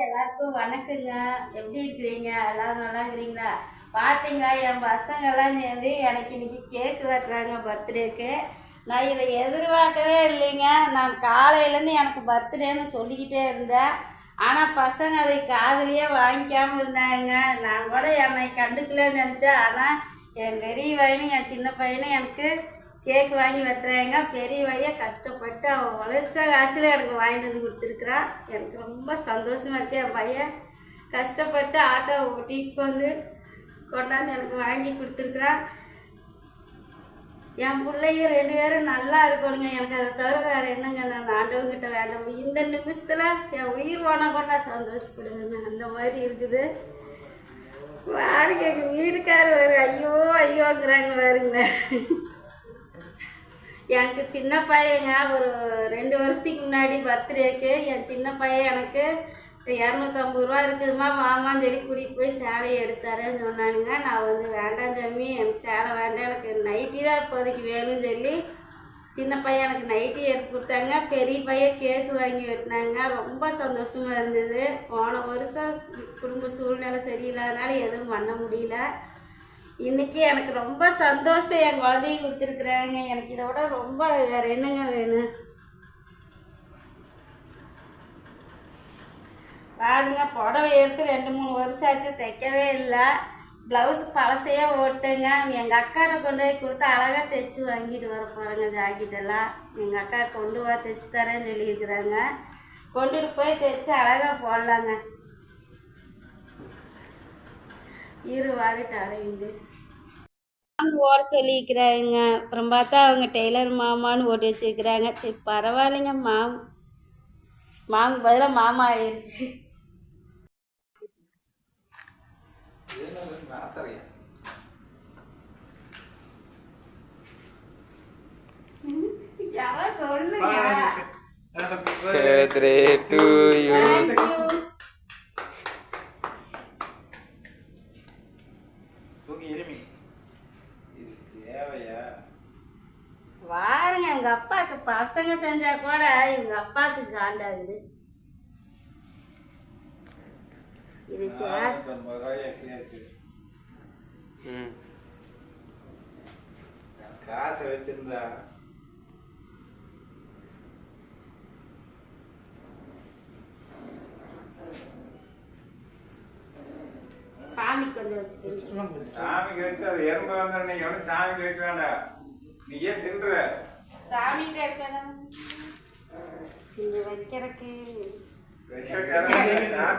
எல்லாருக்கும் வணக்கங்க. எப்படி இருக்கிறீங்க? எல்லாரும் நல்லா இருக்கிறீங்களா? பார்த்தீங்களா என் பசங்கெல்லாம் சேர்ந்து எனக்கு இன்னைக்கு கேக் வெட்டுறாங்க பர்த்டேக்கு நான் இதை எதிர்பார்க்கவே இல்லைங்க. நான் காலையிலேருந்து எனக்கு பர்த்டேன்னு சொல்லிக்கிட்டே இருந்தேன். ஆனால் பசங்க அதை காதலியே வாங்கிக்காமல் இருந்தாங்க. நான் கூட என்னை கண்டுக்கலன்னு நினச்சேன். ஆனால் என் பெரிய பையனும் என் சின்ன பையனும் எனக்கு கேக் வாங்கி வெட்டுறாங்க பெரிய பையன் கஷ்டப்பட்டு அவன் உழைச்ச காசில் எனக்கு வாங்கிட்டு வந்து கொடுத்துருக்குறான் எனக்கு ரொம்ப சந்தோஷமாக இருக்கு. என் பையன் கஷ்டப்பட்டு ஆட்டோ ஓட்டிட்டு வந்து கொண்டாந்து எனக்கு வாங்கி கொடுத்துருக்குறான் என் பிள்ளைங்க ரெண்டு பேரும் நல்லா இருக்கணுங்க. எனக்கு அதை தவிர வேறு என்னங்க நான் ஆண்டவங்கிட்ட வேண்டாம் இந்த நிமிஷத்தில் என் உயிர் போனா கொண்டா சந்தோஷப்படுவேங்க. அந்த மாதிரி இருக்குது. பாருங்க எங்கள் வீட்டுக்காரர் வரு ஐயோ ஐயோங்கிறாங்க பாருங்க. எனக்கு சின்ன பையங்க ஒரு ரெண்டு வருஷத்துக்கு முன்னாடி பர்த்டேக்கு என் சின்ன பையன் எனக்கு இரநூத்தம்பது ரூபா இருக்குதுமா வாமான்னு சொல்லி கூட்டிகிட்டு போய் சேலையை எடுத்தாருன்னு சொன்னானுங்க. நான் வந்து வேண்டாம் ஜம்மி எனக்கு சேலை வேண்டாம் எனக்கு நைட்டி தான் இப்போதைக்கு வேணும்னு சொல்லி சின்ன பையன் எனக்கு நைட்டி எடுத்து கொடுத்தாங்க. பெரிய பையன் கேக்கு வாங்கி வெட்டினாங்க. ரொம்ப சந்தோஷமாக இருந்தது. போன வருஷம் குடும்ப சூழ்நிலை சரியில்லாதனால எதுவும் பண்ண முடியல. இன்னைக்கு எனக்கு ரொம்ப சந்தோஷத்தை என் குழந்தைய கொடுத்துருக்குறாங்க. எனக்கு இதை விட ரொம்ப வேற என்னங்க வேணும்? பாருங்க புடவை எடுத்து ரெண்டு மூணு வருஷம் ஆச்சு தைக்கவே இல்லை. ப்ளவுஸ் பழசையே ஓட்டுங்க. எங்கள் அக்காட்ட கொண்டு போய் கொடுத்து அழகாக தைச்சி வாங்கிட்டு வர போகிறேங்க ஜாக்கெட்டெல்லாம் எங்கள் அக்கா கொண்டு வா தைச்சி தரேன்னு சொல்லியிருக்கிறாங்க. கொண்டுட்டு போய் தைச்சி அழகாக போடலாங்க. இரு வாரிட்டு அரையுண்டு ஓட சொல்லியிருக்கிறாங்க அப்புறம் பார்த்தா அவங்க டெய்லர் மாமான்னு ஓட்டி வச்சிருக்கிறாங்க. சரி பரவாயில்லைங்க மாம். மாமுக்கு பதிலாக மாமா ஆயிடுச்சு Birthday to you. Thank you. தூங்கி இருமி இது தேவையா பாருங்க இவங்க அப்பாவுக்கு பசங்க செஞ்சா கூட இவங்க அப்பாவுக்கு காண்டாகுது. இது காசை வச்சிருந்தா. சாமி கொஞ்சம் வச்சுட்டு சாமிக்கு வச்சு அது எறும்பு வந்தா நீ எவனும் சாமிக்கு வைக்க வேண்டாம். நீ ஏன் தின்ற. சாமி இருக்கணும் இங்க வைக்கிறதுக்கு வைக்கிறதுக்காக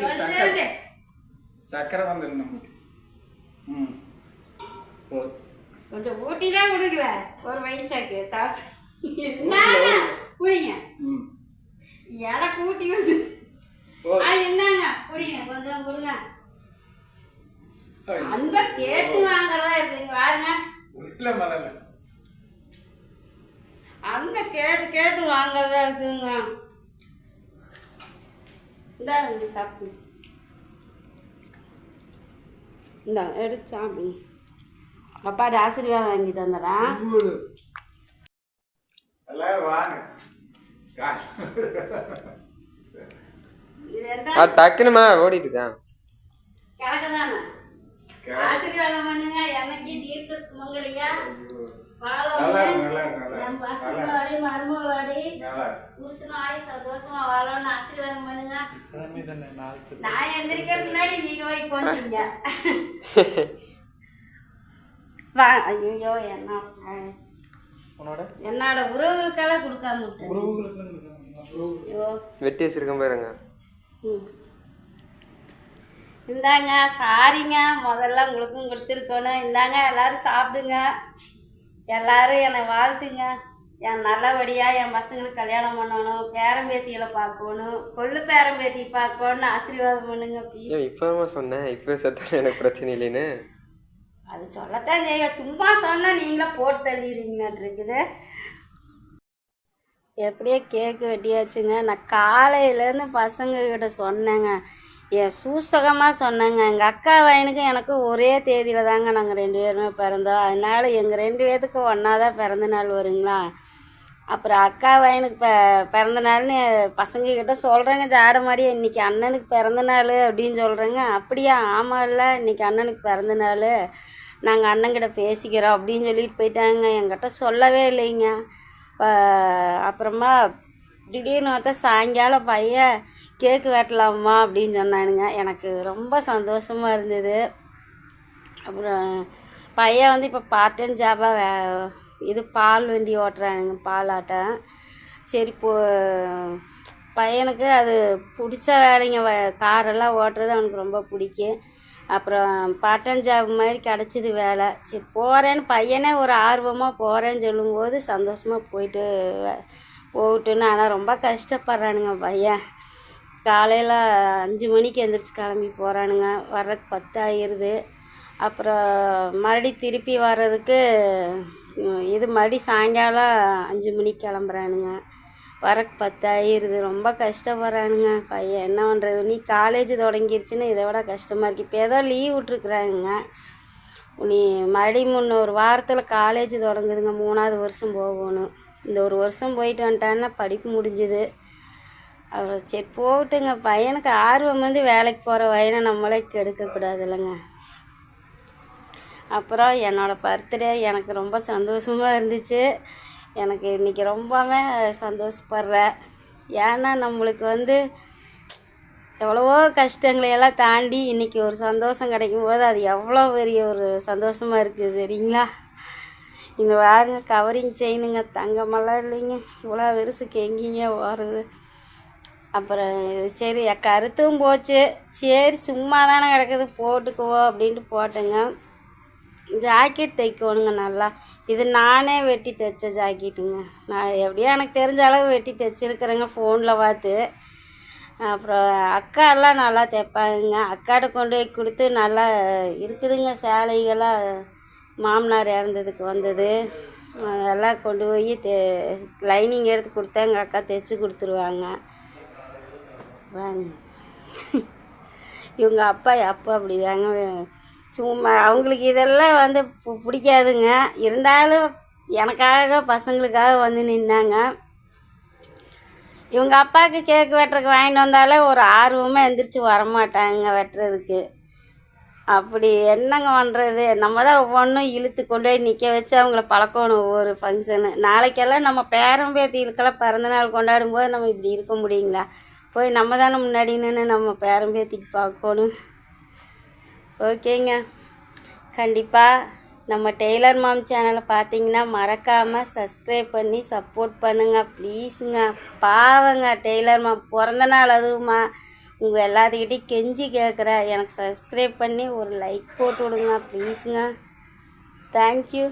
கொஞ்சம் சக்கரை இருக்கு. சக்கரை வந்துடணும் ம். போதும் கொஞ்சம் ஊட்டி தான் கொடுக்குற ஒரு வயசாக்கு. ம். எனக்கு ஊட்டி வந்து என்னங்க குடிங்க கொஞ்சம் கொடுங்க. அன்பை கேட்டு வாங்கறதா முதல்ல அன்பை கேட்டு கேட்டு வாங்கறதா இருக்குங்க இந்தா சாப்பிடு. இந்தாங்க எடுத்து சாப்பிடுங்க அப்பாடி ஆசீர்வாதம் வாங்கி. தந்துடுறேன் வாங்க டக்குனுமா ஓடிட்டு இருக்கான். ஆசீர்வாதம் பண்ணுங்க. எனக்கு தீர்க்க சுமங்கலியா ஐயோ. நல்லா இருக்கு, நல்லா இருக்கு, நல்லா என் இருக்கு. பசங்களோட மருமகளோட நல்லா இருக்கு. புருஷனோட சந்தோஷமா வாழணும்னு ஆசீர்வாதம் பண்ணுங்க. நான் எந்திரிக்கிறதுக்கு முன்னாடி நீங்க போய் கொண்டீங்க வா ஐயோ என்ன என்னோட உறவுகளுக்கெல்லாம் கொடுக்காம வெட்டி வச்சிருக்கேன் பாருங்க. ம். இந்தாங்க சாரிங்க முதல்ல உங்களுக்கும் கொடுத்துருக்கணும். இந்தாங்க எல்லாரும் சாப்பிடுங்க. எல்லாரும் என்னை வாழ்த்துங்க. என் நல்லபடியாக என் பசங்களுக்கு கல்யாணம் பண்ணணும் பேரம்பேத்திகளை பார்க்கணும் கொள்ளு பேரம்பேத்தி பார்க்கணும்னு ஆசீர்வாதம் பண்ணுங்க ஏன் இப்போ சொன்னேன். இப்போ செத்தாலும் எனக்கு பிரச்சனை இல்லைன்னு. அது சொல்லத்தான் செய்ய சும்மா சொன்னால் நீங்களே போட்டு தள்ளிடுவீங்கன்னு இருக்குது. எப்படியோ கேக்கு வெட்டியாச்சுங்க. நான் காலையிலேருந்து பசங்கக்கிட்ட சொன்னேங்க. என் சூசகமாக சொன்னேங்க. எங்கள் அக்கா பையனுக்கும் எனக்கு ஒரே தேதியில் தாங்க நாங்கள் ரெண்டு பேருமே பிறந்தோம். அதனால எங்கள் ரெண்டு பேர்த்துக்கு ஒன்றா தான் பிறந்த நாள் வருங்களா? அப்புறம் அக்கா பையனுக்கு ப பிறந்த நாள்னு பசங்கக்கிட்ட சொல்கிறேங்க ஜாட இன்றைக்கி அண்ணனுக்கு பிறந்த நாள் அப்படின்னு சொல்கிறேங்க அப்படியா? ஆமாம் இல்லை இன்னைக்கு அண்ணனுக்கு பிறந்த நாள். நாங்கள் அண்ணன்கிட்ட பேசிக்கிறோம் அப்படின்னு சொல்லிட்டு போயிட்டாங்க. என்கிட்ட சொல்லவே இல்லைங்க. அப்புறமா திடீர்னு பார்த்தா சாயங்காலம் பையன் கேக்கு வெட்டலாமா அப்படின்னு சொன்னானுங்க. எனக்கு ரொம்ப சந்தோஷமாக இருந்தது. அப்புறம் பையன் வந்து இப்போ பார்ட் டைம் ஜாபாக வே இது பால் வண்டி ஓட்டுறானுங்க பால் ஆட்டம். சரி போ பையனுக்கு அது பிடிச்ச வேலைங்க. வ- காரெல்லாம் ஓட்டுறது அவனுக்கு ரொம்ப பிடிக்கும். அப்புறம் பார்ட் டைம் ஜாப் மாதிரி கிடச்சிது வேலை. சரி போகிறேன்னு பையனே ஒரு ஆர்வமாக போகிறேன்னு சொல்லும்போது சந்தோஷமாக போயிட்டு போகட்டுன்னு. ஆனால் ரொம்ப கஷ்டப்படுறானுங்க பையன். காலையில் அஞ்சு மணிக்கு எந்திரிச்சு கிளம்பி போகிறானுங்க வர்றதுக்கு பத்து ஆயிடுது அப்புறம் மறுபடி திருப்பி வர்றதுக்கு இது மறுபடி சாயங்காலம் அஞ்சு மணிக்கு கிளம்புறானுங்க. வரக்கு பத்தாயிருது ரொம்ப கஷ்டப்படுறானுங்க. பையன் என்ன பண்ணுறது நீ காலேஜ் தொடங்கிருச்சுன்னு இதை விட கஷ்டமாக இருக்குது இப்போ ஏதோ லீவ் விட்ருக்குறாங்க நீ மறுபடியும் முன்னொரு வாரத்தில் காலேஜ் தொடங்குதுங்க. மூணாவது வருஷம் போகணும். இந்த ஒரு வருஷம் போயிட்டு வந்துட்டான்னா படிப்பு முடிஞ்சுது. அவரை சரி போகட்டுங்க பையனுக்கு ஆர்வம் வந்து வேலைக்கு போகிற வயனை நம்மளே கெடுக்கக்கூடாது இல்லைங்க. அப்புறம் என்னோடய பர்த்டே எனக்கு ரொம்ப சந்தோஷமாக இருந்துச்சு. எனக்கு இன்றைக்கி ரொம்பவே சந்தோஷப்படுறேன் ஏன்னா நம்மளுக்கு வந்து எவ்வளவோ கஷ்டங்களை எல்லாம் தாண்டி இன்றைக்கி ஒரு சந்தோஷம் கிடைக்கும் போது அது எவ்வளோ பெரிய ஒரு சந்தோஷமாக இருக்குது சரிங்களா இங்கே பாருங்க கவரிங் செயினுங்க தங்கமெல்லாம் இல்லைங்க. இவ்வளோ வெறுசுக்கு எங்கேங்க ஓடுறது அப்புறம் சரி கருத்தும் போச்சு. சரி சும்மா தானே கிடக்குது போட்டுக்குவோம் அப்படின்ட்டு போட்டேங்க. ஜாக்கெட் தைக்கணுங்க நல்லா. இது நானே வெட்டி தைச்ச ஜாக்கெட்டுங்க. நான் எப்படியோ எனக்கு தெரிஞ்ச அளவு வெட்டி தைச்சிருக்கிறேங்க ஃபோனில் பார்த்து. அப்புறம் அக்கா எல்லாம் நல்லா தைப்பாங்க அக்காட்ட கொண்டு போய் கொடுத்து நல்லா இருக்குதுங்க சேலைகளாக மாமனார் இறந்ததுக்கு வந்தது. அதெல்லாம் கொண்டு போய் தே லைனிங் எடுத்து கொடுத்தா எங்கள் அக்கா தைச்சி கொடுத்துருவாங்க. இவங்க அப்பா அப்பா அப்படிதாங்க. சும்மா அவங்களுக்கு இதெல்லாம் வந்து பிடிக்காதுங்க. இருந்தாலும் எனக்காக பசங்களுக்காக வந்து நின்னாங்க. இவங்க அப்பாவுக்கு கேக்கு வெட்டுறதுக்கு வாங்கிட்டு வந்தாலே ஒரு ஆர்வமாக எந்திரிச்சு வரமாட்டாங்க வெட்டுறதுக்கு. அப்படி என்னங்க பண்ணுறது நம்ம தான் ஒவ்வொன்றும் இழுத்து கொண்டு போய் நிற்க வச்சு அவங்கள பழக்கணும் ஒவ்வொரு ஃபங்க்ஷனு நாளைக்கெல்லாம் நம்ம பேரம்பேத்திகளுக்கெல்லாம் பிறந்தநாள் கொண்டாடும் போது நம்ம இப்படி இருக்க முடியுங்களா? போய் நம்ம தானே முன்னாடி நின்று நம்ம பேரம்பேத்திக்கு பார்க்கணும். ஓகேங்க. கண்டிப்பாக நம்ம டெய்லர் மாம் சேனலை பார்த்தீங்கன்னா மறக்காமல் சப்ஸ்கிரைப் பண்ணி சப்போர்ட் பண்ணுங்கள் ப்ளீஸுங்க பாவங்க டெய்லர் மாம் பிறந்த நாள் அதுவுமா. உங்கள் எல்லாத்துக்கிட்டையும் கெஞ்சி கேட்குறேன் எனக்கு சப்ஸ்கிரைப் பண்ணி ஒரு லைக் போட்டு விடுங்க. ப்ளீஸுங்க தேங்க்யூ